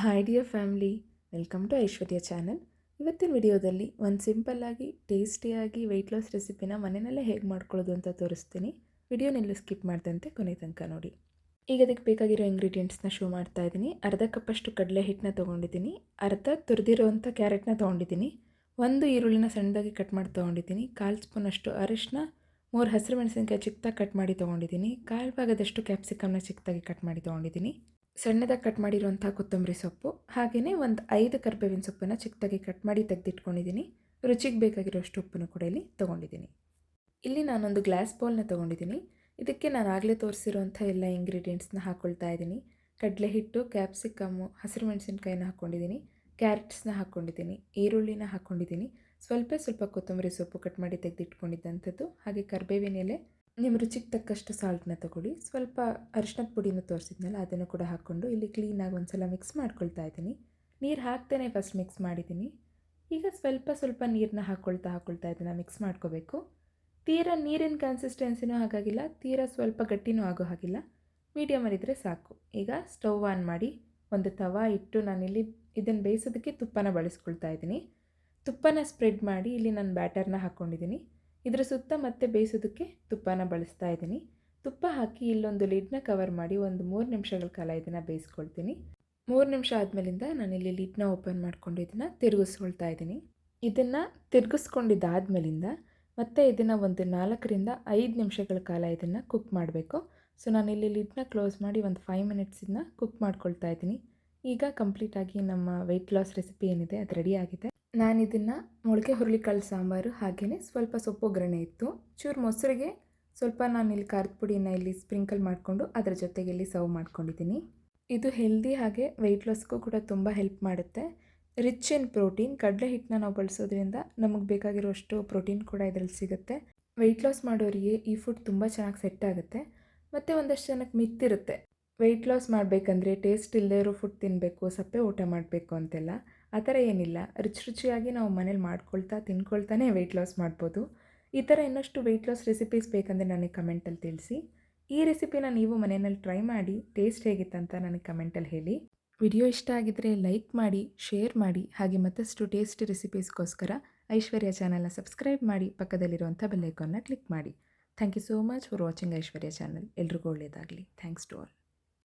Hi dear family welcome to Aishwarya channel ಇವತ್ತಿನ ವಿಡಿಯೋದಲ್ಲಿ ಒಂದು ಸಿಂಪಲ್ಲಾಗಿ ಟೇಸ್ಟಿಯಾಗಿ ವೆಯ್ಟ್ ಲಾಸ್ ರೆಸಿಪಿನ ಮನೆಯಲ್ಲೇ ಹೇಗೆ ಮಾಡ್ಕೊಳ್ಳೋದು ಅಂತ ತೋರಿಸ್ತೀನಿ. ವಿಡಿಯೋನೆಲ್ಲೂ ಸ್ಕಿಪ್ ಮಾಡ್ದಂತೆ ಕೊನೆ ತನಕ ನೋಡಿ. ಈಗ ಅದಕ್ಕೆ ಬೇಕಾಗಿರೋ ಇಂಗ್ರೀಡಿಯೆಂಟ್ಸ್ನ ಶೋ ಮಾಡ್ತಾ ಇದ್ದೀನಿ. ಅರ್ಧ ಕಪ್ಪಷ್ಟು ಕಡಲೆ ಹಿಟ್ಟನ್ನ ತೊಗೊಂಡಿದ್ದೀನಿ. ಅರ್ಧ ತುರಿದಿರೋವಂಥ ಕ್ಯಾರೆಟ್ನ ತೊಗೊಂಡಿದ್ದೀನಿ. ಒಂದು ಈರುಳ್ಳಿನ ಸಣ್ಣದಾಗಿ ಕಟ್ ಮಾಡಿ ತೊಗೊಂಡಿದ್ದೀನಿ. ಕಾಲು ಸ್ಪೂನಷ್ಟು ಅರಿಶಿನ, ಮೂರು ಹಸಿರು ಮೆಣಸಿನಕಾಯಿ ಚಿಕ್ಕದಾಗಿ ಕಟ್ ಮಾಡಿ ತೊಗೊಂಡಿದ್ದೀನಿ. ಕಾಲು ಭಾಗದಷ್ಟು ಕ್ಯಾಪ್ಸಿಕಮ್ನ ಚಿಕ್ಕದಾಗಿ ಕಟ್ ಮಾಡಿ ತೊಗೊಂಡಿದ್ದೀನಿ. ಸಣ್ಣದಾಗಿ ಕಟ್ ಮಾಡಿರುವಂಥ ಕೊತ್ತಂಬರಿ ಸೊಪ್ಪು ಹಾಗೆಯೇ ಒಂದು ಐದು ಕರ್ಬೇವಿನ ಸೊಪ್ಪನ್ನು ಚಿಕ್ಕದಾಗಿ ಕಟ್ ಮಾಡಿ ತೆಗೆದಿಟ್ಕೊಂಡಿದ್ದೀನಿ ರುಚಿಗೆ ಬೇಕಾಗಿರೋಷ್ಟು ಉಪ್ಪನ್ನು ಕೂಡ ಇಲ್ಲಿ ತೊಗೊಂಡಿದ್ದೀನಿ ಇಲ್ಲಿ ನಾನೊಂದು ಗ್ಲಾಸ್ ಬೌಲ್ನ ತೊಗೊಂಡಿದ್ದೀನಿ ಇದಕ್ಕೆ ನಾನು ಆಗಲೇ ತೋರಿಸಿರುವಂಥ ಎಲ್ಲ ಇಂಗ್ರೀಡಿಯೆಂಟ್ಸ್ನ ಹಾಕ್ಕೊಳ್ತಾ ಇದ್ದೀನಿ ಕಡಲೆ ಹಿಟ್ಟು ಕ್ಯಾಪ್ಸಿಕಮ್ಮು ಹಸಿರು ಮೆಣಸಿನ್ಕಾಯಿನ ಹಾಕ್ಕೊಂಡಿದ್ದೀನಿ ಕ್ಯಾರೆಟ್ಸ್ನ ಹಾಕ್ಕೊಂಡಿದ್ದೀನಿ, ಈರುಳ್ಳಿನ ಹಾಕ್ಕೊಂಡಿದ್ದೀನಿ. ಸ್ವಲ್ಪ ಸ್ವಲ್ಪ ಕೊತ್ತಂಬರಿ ಸೊಪ್ಪು ಕಟ್ ಮಾಡಿ ತೆಗೆದಿಟ್ಕೊಂಡಿದ್ದಂಥದ್ದು, ಹಾಗೆ ಕರ್ಬೇವಿನ ಎಲೆ, ನಿಮ್ಮ ರುಚಿಗೆ ತಕ್ಕಷ್ಟು ಸಾಲ್ಟನ್ನ ತಗೊಳ್ಳಿ. ಸ್ವಲ್ಪ ಅರಿಶಿನದ ಪುಡಿನ ತೋರಿಸಿದ್ನಲ್ಲ, ಅದನ್ನು ಕೂಡ ಹಾಕ್ಕೊಂಡು ಇಲ್ಲಿ ಕ್ಲೀನಾಗಿ ಒಂದು ಸಲ ಮಿಕ್ಸ್ ಮಾಡ್ಕೊಳ್ತಾ ಇದ್ದೀನಿ. ನೀರು ಹಾಕ್ತೇನೆ ಫಸ್ಟ್ ಮಿಕ್ಸ್ ಮಾಡಿದ್ದೀನಿ. ಈಗ ಸ್ವಲ್ಪ ಸ್ವಲ್ಪ ನೀರನ್ನ ಹಾಕ್ಕೊಳ್ತಾ ಹಾಕ್ಕೊಳ್ತಾ ಇದನ್ನು ಮಿಕ್ಸ್ ಮಾಡ್ಕೋಬೇಕು. ತೀರಾ ನೀರಿನ ಕನ್ಸಿಸ್ಟೆನ್ಸಿನೂ ಹಾಗಾಗಿಲ್ಲ, ತೀರಾ ಸ್ವಲ್ಪ ಗಟ್ಟಿನೂ ಆಗೋ ಹಾಗಿಲ್ಲ. ಮೀಡಿಯಮಲ್ಲಿದ್ದರೆ ಸಾಕು. ಈಗ ಸ್ಟವ್ ಆನ್ ಮಾಡಿ ಒಂದು ತವಾ ಇಟ್ಟು ನಾನಿಲ್ಲಿ ಇದನ್ನು ಬೇಯಿಸೋದಕ್ಕೆ ತುಪ್ಪನ ಬಳಸ್ಕೊಳ್ತಾ ಇದ್ದೀನಿ. ತುಪ್ಪನ ಸ್ಪ್ರೆಡ್ ಮಾಡಿ ಇಲ್ಲಿ ನಾನು ಬ್ಯಾಟರ್ನ ಹಾಕ್ಕೊಂಡಿದ್ದೀನಿ ಇದರ ಸುತ್ತ ಮತ್ತೆ ಬೇಯಿಸೋದಕ್ಕೆ ತುಪ್ಪನ ಬಳಸ್ತಾ ಇದ್ದೀನಿ. ತುಪ್ಪ ಹಾಕಿ ಇಲ್ಲೊಂದು ಲಿಡ್ನ ಕವರ್ ಮಾಡಿ ಒಂದು ಮೂರು ನಿಮಿಷಗಳ ಕಾಲ ಇದನ್ನು ಬೇಯಿಸ್ಕೊಳ್ತೀನಿ. ಮೂರು ನಿಮಿಷ ಆದಮೇಲಿಂದ ಇಲ್ಲಿ ಲಿಡ್ನ ಓಪನ್ ಮಾಡಿಕೊಂಡು ಇದನ್ನು ತಿರುಗಿಸ್ಕೊಳ್ತಾ ಇದ್ದೀನಿ. ಇದನ್ನು ತಿರುಗಿಸ್ಕೊಂಡಿದ್ದಾದ್ಮೇಲಿಂದ ಮತ್ತೆ ಇದನ್ನು ಒಂದು ನಾಲ್ಕರಿಂದ ಐದು ನಿಮಿಷಗಳ ಕಾಲ ಇದನ್ನು ಕುಕ್ ಮಾಡಬೇಕು. ಸೊ ನಾನಿಲ್ಲಿ ಲಿಡ್ನ ಕ್ಲೋಸ್ ಮಾಡಿ ಒಂದು ಫೈವ್ ಮಿನಿಟ್ಸ್ ಇದನ್ನ ಕುಕ್ ಮಾಡ್ಕೊಳ್ತಾ ಇದ್ದೀನಿ. ಈಗ ಕಂಪ್ಲೀಟಾಗಿ ನಮ್ಮ ವೆಯ್ಟ್ ಲಾಸ್ ರೆಸಿಪಿ ಏನಿದೆ, ಅದು ರೆಡಿ ಆಗಿದೆ. ನಾನು ಇದನ್ನು ಮೊಳಕೆ ಹುರುಳಿಕಾಳು ಸಾಂಬಾರು ಹಾಗೆಯೇ ಸ್ವಲ್ಪ ಸೊಪ್ಪು ಒಗ್ಗರಣೆ ಇತ್ತು. ಚೂರು ಮೊಸರಿಗೆ ಸ್ವಲ್ಪ ನಾನು ಇಲ್ಲಿ ಖಾರದ ಪುಡಿನ ಇಲ್ಲಿ ಸ್ಪ್ರಿಂಕಲ್ ಮಾಡಿಕೊಂಡು ಅದರ ಜೊತೆಗೆ ಇಲ್ಲಿ ಸರ್ವ್ ಮಾಡ್ಕೊಂಡಿದ್ದೀನಿ. ಇದು ಹೆಲ್ದಿ ಹಾಗೆ ವೆಯ್ಟ್ ಲಾಸ್ಗೂ ಕೂಡ ತುಂಬ ಹೆಲ್ಪ್ ಮಾಡುತ್ತೆ. ರಿಚ್ ಇನ್ ಪ್ರೋಟೀನ್ ಕಡಲೆ ಹಿಟ್ಟನ್ನ ನಾವು ಬಳಸೋದ್ರಿಂದ ನಮಗೆ ಬೇಕಾಗಿರೋಷ್ಟು ಪ್ರೋಟೀನ್ ಕೂಡ ಇದರಲ್ಲಿ ಸಿಗುತ್ತೆ. ವೆಯ್ಟ್ ಲಾಸ್ ಮಾಡೋರಿಗೆ ಈ ಫುಡ್ ತುಂಬ ಚೆನ್ನಾಗಿ ಸೆಟ್ ಆಗುತ್ತೆ. ಮತ್ತು ಒಂದಷ್ಟು ಜನಕ್ಕೆ ಮಿತ್ತಿರುತ್ತೆ ವೆಯ್ಟ್ ಲಾಸ್ ಮಾಡಬೇಕಂದ್ರೆ ಟೇಸ್ಟ್ ಇಲ್ಲದೇ ಇರೋ ಫುಡ್ ತಿನ್ನಬೇಕು ಸಪ್ಪೆ ಊಟ ಮಾಡಬೇಕು ಅಂತೆಲ್ಲ, ಆ ಥರ ಏನಿಲ್ಲ. ರುಚಿ ರುಚಿಯಾಗಿ ನಾವು ಮನೇಲಿ ಮಾಡ್ಕೊಳ್ತಾ, ತಿನ್ಕೊಳ್ತಾನೆ ವೆಯ್ಟ್ ಲಾಸ್ ಮಾಡ್ಬೋದು. ಈ ಥರ ಇನ್ನಷ್ಟು ವೆಯ್ಟ್ ಲಾಸ್ ರೆಸಿಪೀಸ್ ಬೇಕಂದರೆ ನನಗೆ ಕಮೆಂಟಲ್ಲಿ ತಿಳಿಸಿ. ಈ ರೆಸಿಪಿನ ನೀವು ಮನೆಯಲ್ಲಿ ಟ್ರೈ ಮಾಡಿ ಟೇಸ್ಟ್ ಹೇಗಿತ್ತಂತ ನನಗೆ ಕಮೆಂಟಲ್ಲಿ ಹೇಳಿ. ವಿಡಿಯೋ ಇಷ್ಟ ಆಗಿದ್ದರೆ ಲೈಕ್ ಮಾಡಿ ಶೇರ್ ಮಾಡಿ, ಹಾಗೆ ಮತ್ತಷ್ಟು ಟೇಸ್ಟ್ ರೆಸಿಪೀಸ್ಗೋಸ್ಕರ ಐಶ್ವರ್ಯ ಚಾನಲ್ನ ಸಬ್ಸ್ಕ್ರೈಬ್ ಮಾಡಿ, ಪಕ್ಕದಲ್ಲಿರುವಂಥ ಬೆಲ್ಲೈಕಾನ್ನ ಕ್ಲಿಕ್ ಮಾಡಿ. Thank you so much for watching Aishwarya channel ಎಲ್ರಿಗೂ ಒಳ್ಳೆಯದಾಗಲಿ ಥ್ಯಾಂಕ್ಸ್ ಟು ಆಲ್